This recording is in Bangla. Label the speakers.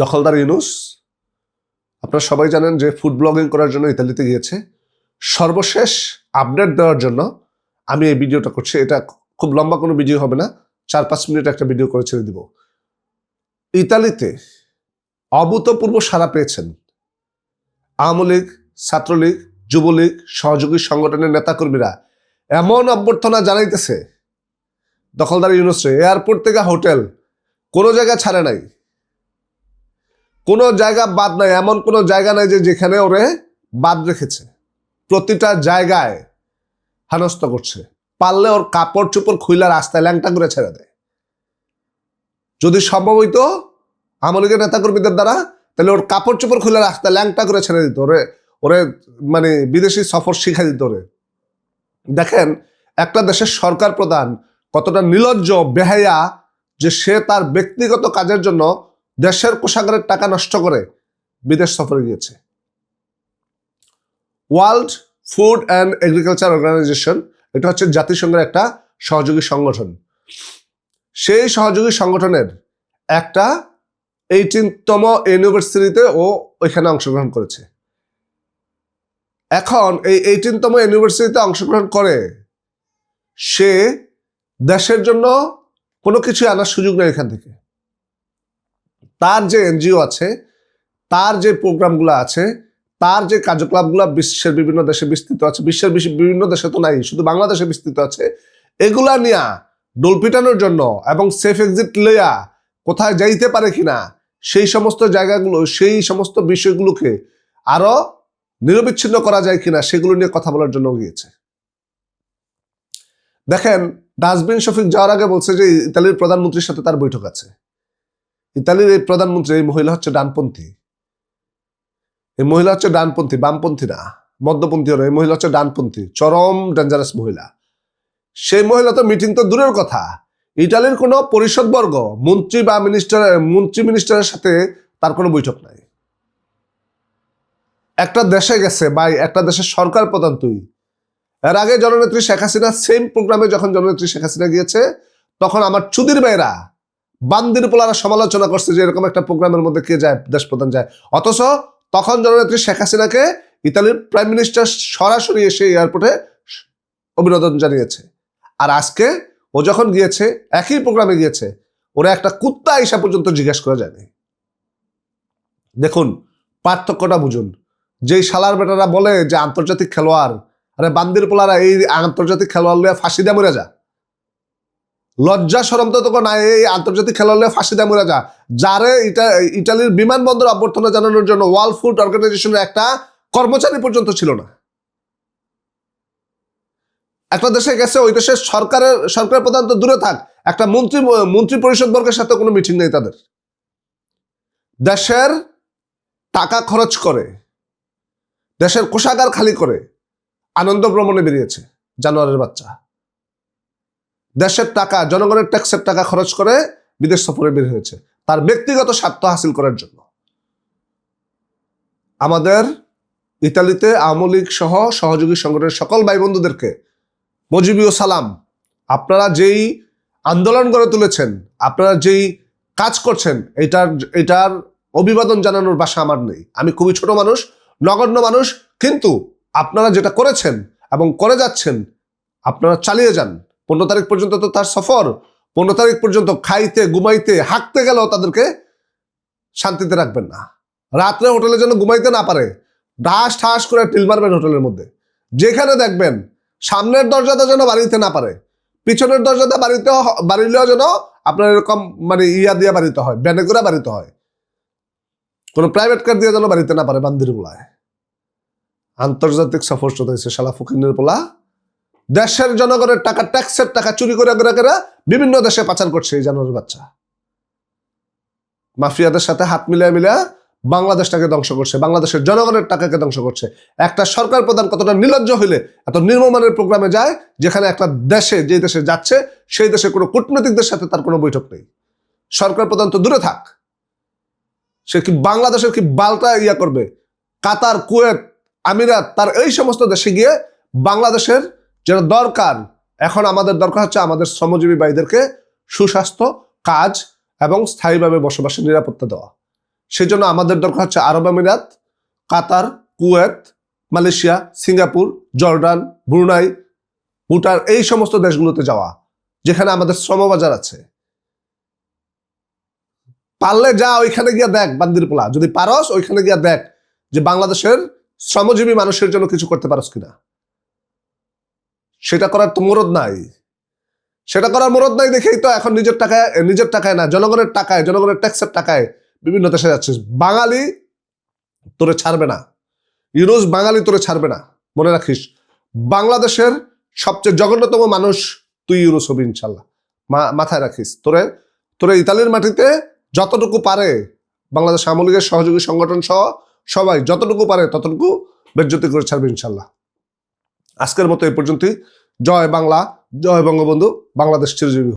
Speaker 1: দখলদার ইউনুস, আপনারা সবাই জানেন যে ফুড ব্লগিং করার জন্য ইতালিতে গিয়েছে। সর্বশেষ আপডেট দেওয়ার জন্য আমি এই ভিডিওটা করছি। এটা খুব লম্বা কোনো ভিডিও হবে না, চার পাঁচ মিনিট একটা ভিডিও করে ছেড়ে দিব। ইতালিতে অভূতপূর্ব সাড়া পেয়েছেন আওয়ামী লীগ, ছাত্রলীগ, যুবলীগ, সহযোগী সংগঠনের নেতাকর্মীরা এমন অভ্যর্থনা জানাইতেছে। দখলদার ইউনুসরে এয়ারপোর্ট থেকে হোটেল কোনো জায়গা ছাড়ে নাই। কোনো জায়গা বাদ নাই, এমন কোনো জায়গা নাই যে যেখানে ওরে বাদ রেখেছে। প্রতিটা জায়গায় হেনস্থ করছে। পারলে ওর কাপড় চোপড় খুইলা রাস্তায় ল্যাংটা করে ছেড়ে দেয়। যদি সম্ভব হইতো আমলিগের নেতাকর্মীদের দ্বারা তাহলে ওর কাপড় চোপড় খুলে রাস্তায় ল্যাংটা করে ছেড়ে দিত, ওরে ওরে মানে বিদেশি সফর শিখাই দিত ওরে। দেখেন, একটা দেশের সরকার প্রধান কতটা নির্লজ্জ বেহায়া, যে সে তার ব্যক্তিগত কাজের জন্য দেশের কোষাগারের টাকা নষ্ট করে বিদেশ সফরে গিয়েছে। World food and agriculture organisation, এটা হচ্ছে জাতিসংঘের একটা সহযোগী সংগঠন। সেই সহযোগী সংগঠনের একটা এইটিনতম ইউনিভার্সিটিতে ও ওইখানে অংশগ্রহণ করেছে। এখন এই এইটিনতম ইউনিভার্সিটিতে অংশগ্রহণ করে, সে দেশের জন্য কোনো কিছু আনার সুযোগ নেই এখান থেকে। তার যে এনজিও আছে, তার যে প্রোগ্রামগুলো আছে, তার যে কার্যকলাপগুলো বিশ্বের বিভিন্ন দেশে বিস্তৃত আছে, বিশ্বের বেশি- বিভিন্ন দেশে তো নাই, শুধু বাংলাদেশে বিস্তৃত আছে, এগুলা নিয়া ডোল পিটানোর জন্য এবং সেফ এক্সিট লইয়া কোথায় যাইতে পারে কিনা সেই সমস্ত জায়গাগুলো, সেই সমস্ত বিষয়গুলোকে আরও নিরবিচ্ছিন্ন করা যায় কিনা সেগুলো নিয়ে কথা বলার জন্য গিয়েছে। দেখেন, ডাস্টবিন শফিক যাওয়ার আগে বলছে যে ইতালির প্রধানমন্ত্রীর সাথে তার বৈঠক আছে। ইতালির এই প্রধানমন্ত্রী, এই মহিলা হচ্ছে ডানপন্থী। এই মহিলা হচ্ছে ডানপন্থী, বামপন্থী না, মধ্যপন্থী এই মহিলা হচ্ছে ডানপন্থী, চরম ডেঞ্জারাস মহিলা। সেই মহিলা তো মিটিং তো দূরের কথা। ইটালির কোনো পরিষদবর্গ, মন্ত্রী বা মিনিস্টার মন্ত্রী মিনিস্টারের সাথে তার কোনো বৈঠক নাই। একটা দেশে গেছে বা একটা দেশের সরকার প্রধান তুই। এর আগে জননেত্রী শেখ হাসিনা সেম প্রোগ্রামে যখন জননেত্রী শেখ হাসিনা গিয়েছে, তখন আমার চুদির ভাইরা বান্দির পোলারা সমালোচনা করছে যে এরকম একটা প্রোগ্রামের মধ্যে কে যায়, দেশ প্রধান যায়। অথচ তখন জননেত্রী শেখ হাসিনাকে ইতালির প্রাইম মিনিস্টার সরাসরি এসে এয়ারপোর্টে অভিনন্দন জানিয়েছে। আর আজকে ও যখন গিয়েছে, একই প্রোগ্রামে গিয়েছে, ওরা একটা কুত্তা আইসা পর্যন্ত জিজ্ঞেস করা যায়নি দেখুন, পার্থক্যটা বুঝুন। যেই শালার বেটারা বলে যে আন্তর্জাতিক খেলোয়াড়, আরে বান্দির পোলারা এই আন্তর্জাতিক খেলোয়াড় লিয়ে ফাঁসি দিয়ে মরে যা। লজ্জা সরম তো তোকে নাই, এই আন্তর্জাতিক খেলোয়াড় লিয়ে ফাঁসি দিয়ে মরে যা। যারে ইটা, ইটালির বিমানবন্দর অভ্যর্থনা জানানোর জন্য ওয়ার্ল্ড ফুড অর্গানাইজেশনের একটা কর্মচারী পর্যন্ত ছিল না। একটা দেশে গেছে ওই দেশের সরকারের সরকার প্রধান তো দূরে থাক। একটা মন্ত্রী মন্ত্রী পরিষদ বর্গের সাথে কোনো মিটিং নেই তাদের। দেশের টাকা খরচ করে, দেশের কোষাগার খালি করে আনন্দ ভ্রমণে বেরিয়েছে জানোয়ারের বাচ্চা। দেশের টাকা, জনগণের ট্যাক্সের টাকা খরচ করে বিদেশ সফরে বের হয়েছে। তার ব্যক্তিগত স্বার্থ হাসিল করার জন্য। আমাদের ইতালিতে আওয়ামী লীগ সহ সহযোগী সংগঠনের সকল ভাই বন্ধুদেরকে মজিবীয় সালাম, আপনারা যেই আন্দোলন গড়ে তুলেছেন, আপনারা যেই কাজ করছেন, এটার এটার অভিবাদন জানানোর বাসা আমার নেই। আমি খুবই ছোট মানুষ, নগণ্য মানুষ, কিন্তু আপনারা যেটা করেছেন এবং করে যাচ্ছেন, আপনারা চালিয়ে যান। পনেরো তারিখ পর্যন্ত তো তার সফর, পনেরো তারিখ পর্যন্ত খাইতে, ঘুমাইতে, হাঁকতে গেলেও তাদেরকে শান্তিতে রাখবেন না। রাত্রে হোটেলে যেন ঘুমাইতে না পারে, ঢাস ঠাস করে টিল মারবেন হোটেলের মধ্যে। যেখানে দেখবেন সামনের দরজাটা যেন বাড়িতে না পারে, পিছনের দরজাটা বাড়িতে বাড়িলেও যেন আপনার এরকম মানে ইয়া দিয়ে বাড়িতে হয়, ব্যানে করে বাড়িতে হয়। কোনো প্রাইভেট কার দিয়ে যেন বাড়িতে না পারে বান্দির পোলায়। আন্তর্জাতিক সফর হয়েছে শালা ফকিনের পোলা। দেশের জনগণের টাকা ট্যাক্সের টাকা চুরি করে করে করে বিভিন্ন দেশে পাচার করছে এই জানোয়ারের বাচ্চা। মাফিয়াদের সাথে হাত মিলিয়ে মিলিয়ে বাংলাদেশটাকে ধ্বংস করছে, বাংলাদেশের জনগণের টাকাকে ধ্বংস করছে। একটা সরকার প্রধান কতটা নির্লজ্জ হইলে এত নির্মমানের প্রোগ্রামে যায়, যেখানে একটা দেশে, যে দেশে যাচ্ছে, সেই দেশে কোনো কূটনৈতিকদের সাথে তার কোনো বৈঠক নেই। সরকার প্রধান তো দূরে থাক। সে কি বাংলাদেশের কি বালটা ইয়া করবে? কাতার, কুয়েত, আমিরাত, তার এই সমস্ত দেশে গিয়ে বাংলাদেশের যেটা দরকার, এখন আমাদের দরকার হচ্ছে আমাদের শ্রমজীবী ভাইদেরকে সুস্বাস্থ্য, কাজ এবং স্থায়ীভাবে বসবাসের নিরাপত্তা দেওয়া। সেই জন্য আমাদের দরকার হচ্ছে আরব আমিরাত, Qatar, Kuwait, Malaysia, Singapore, Jordan, Brunei, Bhutan, এই সমস্ত দেশগুলোতে যাওয়া, যেখানে আমাদের শ্রমবাজার আছে। পারলে যা, ওইখানে গিয়ে দেখ বান্দির পোলা যদি পারস, ওইখানে গিয়ে দেখ যে বাংলাদেশের শ্রমজীবী মানুষের জন্য কিছু করতে পারস কিনা। সেটা করার তো মরদ নাই। সেটা করার মরদ নাই দেখেই তো এখন নিজের টাকায় নিজের টাকায় না, জনগণের টাকায়, জনগণের ট্যাক্সের টাকায় বিভিন্ন দেশে যাচ্ছিস। বাঙালি তোরে ছাড়বে না। ইউরোজ বাঙালি তোরে ছাড়বে না। মনে রাখিস, বাংলাদেশের সবচেয়ে জঘন্যতম মানুষ তুই ইউরোস হবি ইনশাল্লাহ। মাথায় রাখিস, তোরে তোরে ইতালির মাটিতে যতটুকু পারে বাংলাদেশ আওয়ামী লীগের সহযোগী সংগঠন সহ সবাই যতটুকু পারে ততটুকু বেজ্জতি করে ছাড়বে ইনশাল্লাহ। আজকের মতো এই পর্যন্তই। জয় বাংলা, জয় বঙ্গবন্ধু, বাংলাদেশ চিরজীবী।